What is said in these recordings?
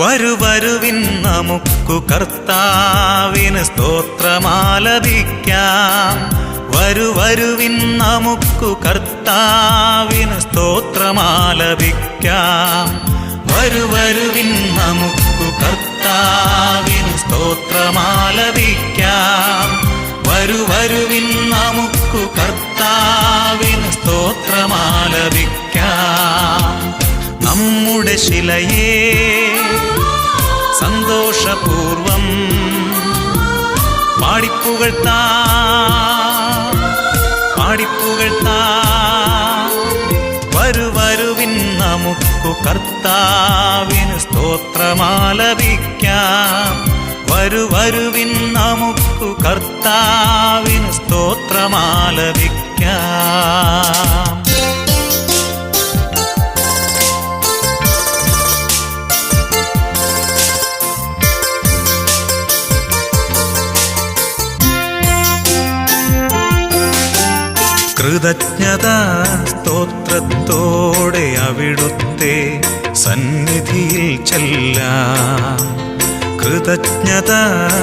വരുവരുവിൻ നമുക്കു കർത്താവിന് സ്തോത്രമാലപിക്കാം വരുവരുവിൻ നമുക്കു കർത്താവിന് സ്തോത്രമാലപിക്കാം വരുവരുവിൻ നമുക്കു കർത്താവിന് സ്തോത്രമാലപിക്കാം വരുവരുവിൻ നമുക്കു കർത്താവിന് സ്തോത്രമാലപിക്കാം നമ്മുടെ ശിലയെ സന്തോഷപൂർവം പാടിപ്പുകഴ്ത്താ പാടിപ്പുകഴ്ത്താ. വരുവരുവിൻ നമുക്കു കർത്താവിന് സ്തോത്രമാലപിക്കാം. വരുവരുവിൻ നമുക്കു കർത്താവിന് സ്തോത്രമാലപിക്കാം. കൃതജ്ഞത സ്തോത്രത്തോടെ അവിടുത്തെ സന്നിധിയിൽ ചെല്ലാം. കൃതജ്ഞത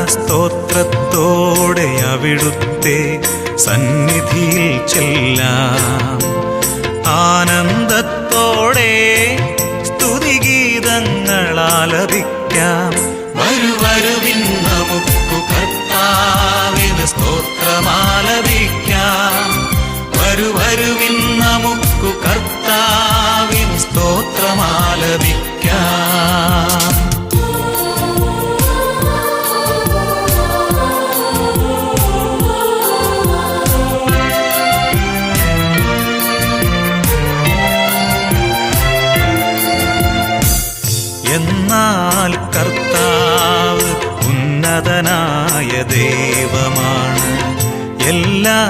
സ്തോത്രത്തോടെ അവിടുത്തെ സന്നിധിയിൽ ചെല്ലാം. ആനന്ദത്തോടെ സ്തുതിഗീതങ്ങളാലപിക്കാം. വരു വരുവരുവിൻ ഉന്നതനായ ദൈവമാണ്. എല്ലാ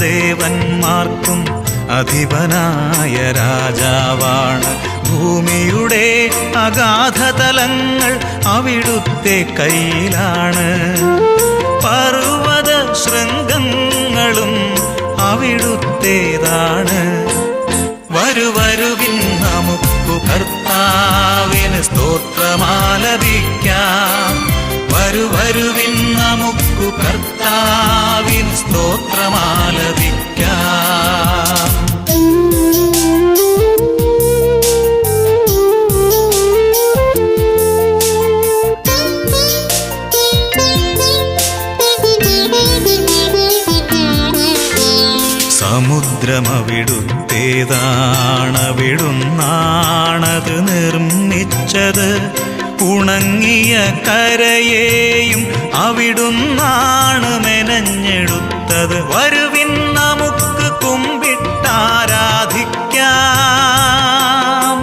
ദേവന്മാർക്കും അധിപനായ രാജാവാണ്. ഭൂമിയുടെ അഗാധതലങ്ങൾ അവിടുത്തെ കയ്യിലാണ്. പർവത ശൃംഗങ്ങളും അവിടുത്തേതാണ്. വരുവരുവിൻ നമുക്കു കർത്താവിന് സ്തോത്രമാലപിക്കാം. നമുക്കു കർത്താവിന് സ്തോത്രമാലപിക്കാം. സമുദ്രമവിടുത്തേതാണവിടുന്നാണത് നിർമ്മിച്ചത്. ഉണങ്ങിയ കരയേയും അവിടുന്നാണ് മെനഞ്ഞെടുത്തത്. വരുവിൻ നമുക്ക് കുമ്പിട്ടാരാധിക്കാം.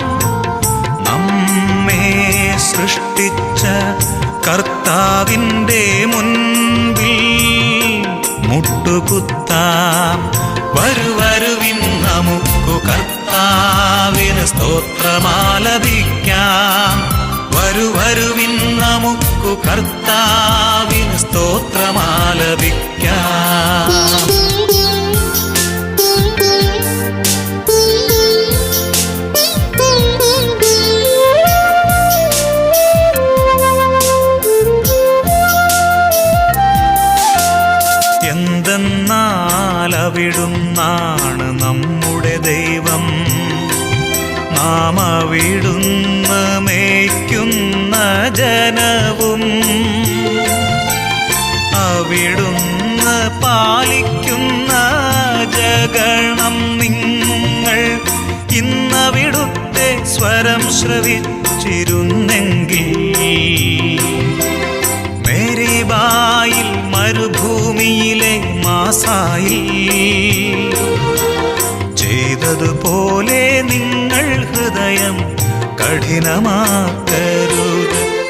നമ്മെ സൃഷ്ടിച്ച കർത്താവിന്റെ മുൻപിൽ മുട്ടുകുത്താം. വരുവരുവിൻ നമുക്ക് കർത്താവിന് സ്തോത്രമാലപിക്കാം. വരുവരുവിൻ നമുക്കു കർത്താവിന് സ്തോത്രമാലപിക്കാം. എന്തെന്നാൽ അവിടുന്നാണ് ജനവും അവിടുന്ന് പാലിക്കുന്ന ജഗണം നിങ്ങൾ ഇന്നവിടുത്തെ സ്വരം ശ്രവിച്ചിരുന്നെങ്കിൽ മെരിവായിൽ മരുഭൂമിയിലെ മാസായി ചെയ്തതുപോലെ നിങ്ങൾ ഹൃദയം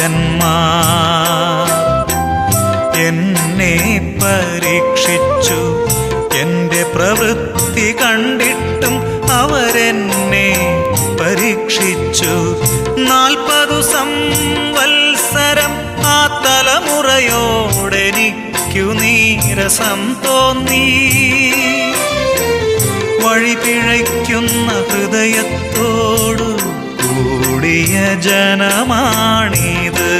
ഭക്തന്മാർ എന്നെ പരീക്ഷിച്ചു എന്റെ പ്രവൃത്തി കണ്ടിട്ടും അവരെന്നെ പരീക്ഷിച്ചു. നാൽപ്പതു സംവത്സരം ആ തലമുറയോടെനിക്കു നീരസം തോന്നി. വഴി പിഴയ്ക്കുന്ന ഹൃദയത്തോടു கூடிய ஜனமானிது.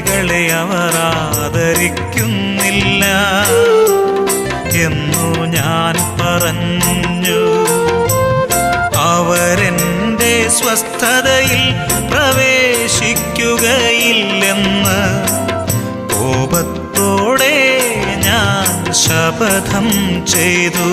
വഴികളെ അവർ ആദരിക്കുന്നില്ല എന്നു ഞാൻ പറഞ്ഞു. അവരെന്റെ സ്വസ്ഥതയിൽ പ്രവേശിക്കുകയില്ലെന്ന് കോപത്തോടെ ഞാൻ ശപഥം ചെയ്തു.